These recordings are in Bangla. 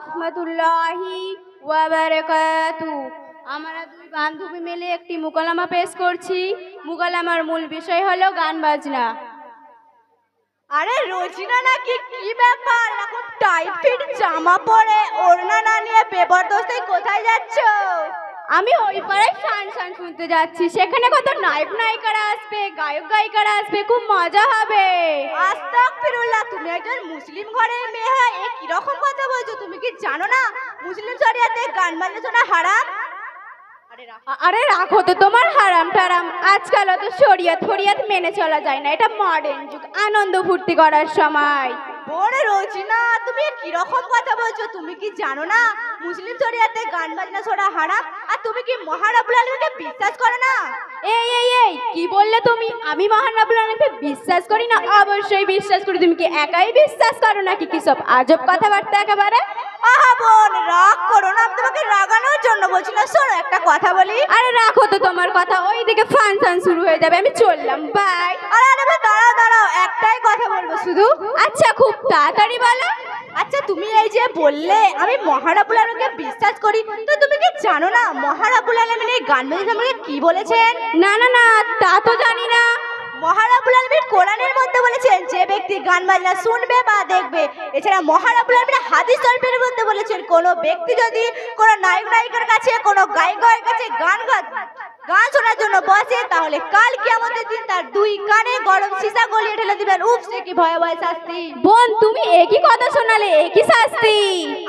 রহমতুল্লাহি ওয়াবারাকাতু। আমরা দুই বান্ধবী মিলে একটি মুকালামা পেশ করছি। মুকালামার মূল বিষয় হলো গান বাজনা। আরে রোজিনা নাকি কি ব্যাপার? এরকম টাইট ফিট জামা পরে ওড়না না নিয়ে বেবরদস্তে কোথায় যাচ্ছ? আমি ওই পাড়ায় শান শান শুনতে যাচ্ছি। সেখানে কত নায়ক নায়িকারা আসবে গায়ক গায়িকারা আসবে খুব মজা হবে। আস্তাগফিরুল্লাহ তুমি একজন মুসলিম ঘরের মেয়ে হয় এ কীরকম কথা বলছো? তুমি কি জানো না? মুসলিম শরিয়াতে গান বাজনা শোনা হারাম? আরে আরে রাখো তো তোমার হারাম টারাম। আজকাল অত শরিয়াত ফরিয়াত মেনে চলা যায় না। এটা মডার্ন যুগ। আনন্দ ফুর্তি করার সময়। বোন রোজিনা তুমি কি রকম কথা বলছো? তুমি কি জানো না? মুসলিম শরিয়াতে গান বাজনা শোনা হারাম আর তুমি কি মহারাবুল আলমীকে বিশ্বাস করো না? এই এই এই কি বললে তুমি? আমি মহান রাব্বুল আলামিনকে বিশ্বাস করি না? অবশ্যই বিশ্বাস করি। তুমি কি একাই বিশ্বাস করো নাকি? কি সব আজব কথাবার্তা একেবারে? আহা বোন রাগ করো না আমি তোমাকে রাগানোর জন্য বলছি শোনো একটা কথা বলি। আরে রাখো তো তোমার কথা ওইদিকে ফাংশন শুরু হয়ে যাবে আমি চললাম বাই আরে আরে দাঁড়াও দাঁড়াও একটাই কথা বলব শুধু। আচ্ছা খুব তাড়াতাড়ি বলো। আচ্ছা তুমি এই যে বললে আমি মহারাবুল আলমকে বিশ্বাস করি তো তুমি কি জানো না মহারাবুল আলমিন এই গান সম্পর্কে কি বলেছেন? না না না তা তো জানি না। মহারাবুল আলমিন কোরআনের মধ্যে বলেছেন যে ব্যক্তি গান বাজনা শুনবে বা দেখবে। এছাড়া মহারাবুল আলমিন হাদিস শরীফের মধ্যে বলেছেন কোন ব্যক্তি যদি কোন নায়ক নায়িকার কাছে কোন গায়ক গায়কের কাছে গান গান শোনার জন্য বসে তাহলে কাল কিয়ামতের দিন তার দুই কানে গরম সীসা গলিয়ে ঢেলে দিবেন। উফ সে কি ভয়াবহ শাস্তি। বোন তুমি একই কথা শোনালে একই শাস্তি।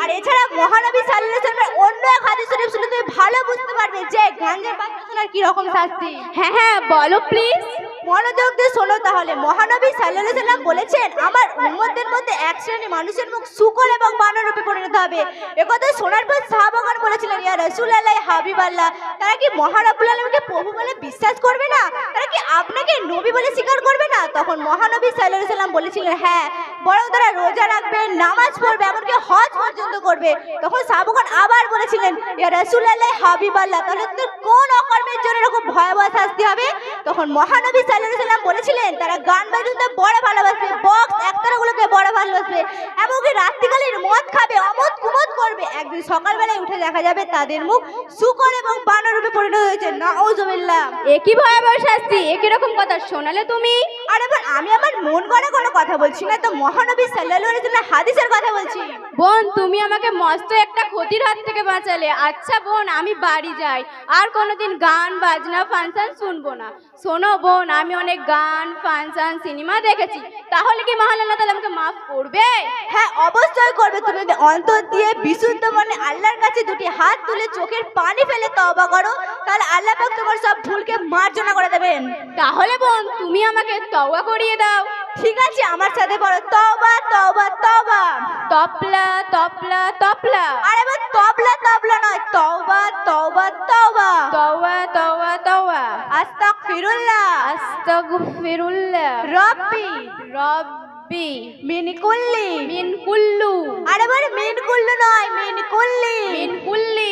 আর এছাড়া মহানবী সাল্লাল্লাহু আলাইহি অন্য এক হাদিস শরীফ শুনে তুমি ভালো বুঝতে পারবে যে গাঞ্জের বাজনা শোনার কি রকম শাস্তি। হ্যাঁ হ্যাঁ বলো প্লিজ মনোযোগ দিয়ে শোনো তাহলে। মহানবী সাল্লাহ সাল্লাম বলেছেন, আমার উম্মতের মধ্যে এক শ্রেণি মানুষের মুখ সুকল এবং বানরূপে পরিণত হবে। একথা শোনার পর শাহবাগান বলেছিলেন, ইয়া রসুল্লাহ হাবিব আল্লাহ তারা কি মহানবুল আলমকে প্রভু বলে বিশ্বাস করবে না? তারা কি আপনাকে নবী বলে স্বীকার করবে না? তখন মহানবী সাল্লাহ সাল্লাম বলেছিলেন হ্যাঁ বরং তারা রোজা রাখবে, নামাজ পড়বে, এমনকি হজ পর্যন্ত করবে। তখন সাহাবাগণ আবার বলেছিলেন, ইয়া রাসূলুল্লাহ, হাবিবাল্লাহ, তাহলে কোন অকর্মের জন্য এরকম ভয়াবহ শাস্তি হবে? তখন মহানবী আলাইহি সাল্লাম বলেছিলেন, তারা গান বাজনাতে বড় ভালোবাসবে বক্স একতারাগুলোকে বড় ভালোবাসবে, এমনকি রাত্রিকালীন মদ খাবে, অমদ কুমদ করবে। একদিন সকালবেলায় উঠে দেখা যাবে তাদের মুখ শুকর এবং বানরূপে পরিণত হয়েছে। না নাউজুবিল্লাহ একই ভয়াবহ শাস্তি? একই রকম কথা? শোনালে তুমি? আরে বোন আমি আমার মন গড়া কোনো কথা বলছি না তো মহানবী সাল্লাল্লাহু আলাইহি সাল্লাম হাদিসের কথা বলছি। বোন তুমি আমাকে মস্ত একটা ক্ষতির হাত থেকে বাঁচালে। আচ্ছা বোন আমি বাড়ি যাই। আর কোনোদিন গান বাজনা ফাংশন শুনব না। শোনো বোন আমি অনেক গান ফাংশন সিনেমা দেখেছি। তাহলে কি মহান আল্লাহ তাআলা আমাকে মাফ করবে? হ্যাঁ অবশ্যই করবে। তুমি যদি অন্তর দিয়ে বিশুদ্ধ মনে আল্লাহর কাছে দুটি হাত তুলে চোখের পানি ফেলে তওবা করো তাহলে আল্লাহ পাক তোমার সব ভুলকে মার্জনা করে দেবেন। তাহলে বোন তুমি আমাকে তওয়া করিয়ে দাও। ঠিক আছে আমার সাথে পড়ো। তওবা তওবা তওবা। তপলা তপলা তপলা। আরে ভাই তবলা তবলা নয় তওবা তওবা তওবা। তওয়া তওয়া তওয়া আস্তাগফিরুল্লাহ। আস্তাগফিরুল্লাহ। রব্বি। রব্বি। মিন কুল্লি। মিন কুল্লু। আরে বলে মিন কুল্লু নয় মিন কুল্লি। মিন কুল্লি।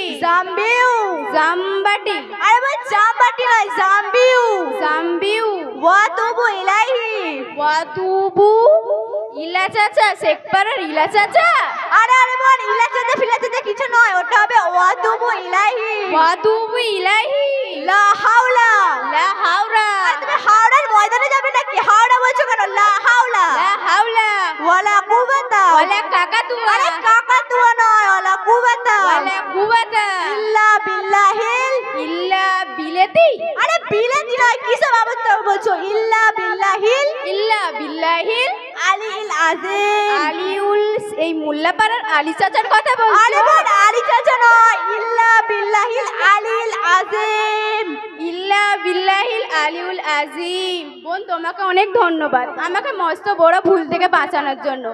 জাম্বাটি আরে ভাই জাম্বাটি নয় জাম্বিউ জাম্বিউ ওয়া তুবু ইলাইহি ওয়াতুবু ইলা চাচা শেখপাড়ার ইলা চাচা আরে আরে বোন ইলাচাতে ফিলাচাতে কিছু নয় ওটা হবে ওয়া তুবু ইলাইহি ওয়াতুবু ইলাহি লা হাওলা। লা হাওলা। তুমি হাওড়ার ময়দানে যাবে নাকি? হাওড়া বলছো কেন? লা হাওলা। লা হাওলা। ওয়ালা কুবাতা। ওয়ালা কাকাতুয়া। আরে কাকাতুয়া নয় ওয়ালা কুবাতা। ওয়ালা কুওয়াতা ইল্লা বিল্লাহিল ইল্লা বিলেতি আরে বিলেতি নয় কিসব অবস্থা বলছো? ইল্লা বিল্লাহিল ইল্লা বিল্লাহিল আলিল আজিম। আলিউল এই মোল্লাপাড়ার আলী চাচার কথা আরে বলছো বোন আলী চাচা নয় ইল্লা বিল্লাহিল আলিল আজিম। ইল্লা বিল্লাহিল আলিউল আজিম। বোন তোমাকে অনেক ধন্যবাদ। আমাকে মস্ত বড় ভুল থেকে বাঁচানোর জন্য।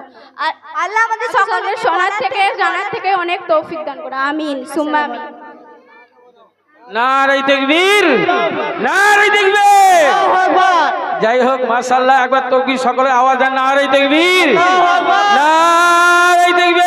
আর আল্লাহ আমাদের সকলের সকলের শোনার থেকে জানার থেকে অনেক তৌফিক দান করো। আমিন সুম্মা আমিন। নারাই দেখবীর নারাই দেখবে যাই হোক মাসাল্লাহ একবার তো কি সকলে আওয়াজ দেন নারাই না নারাই দেখবে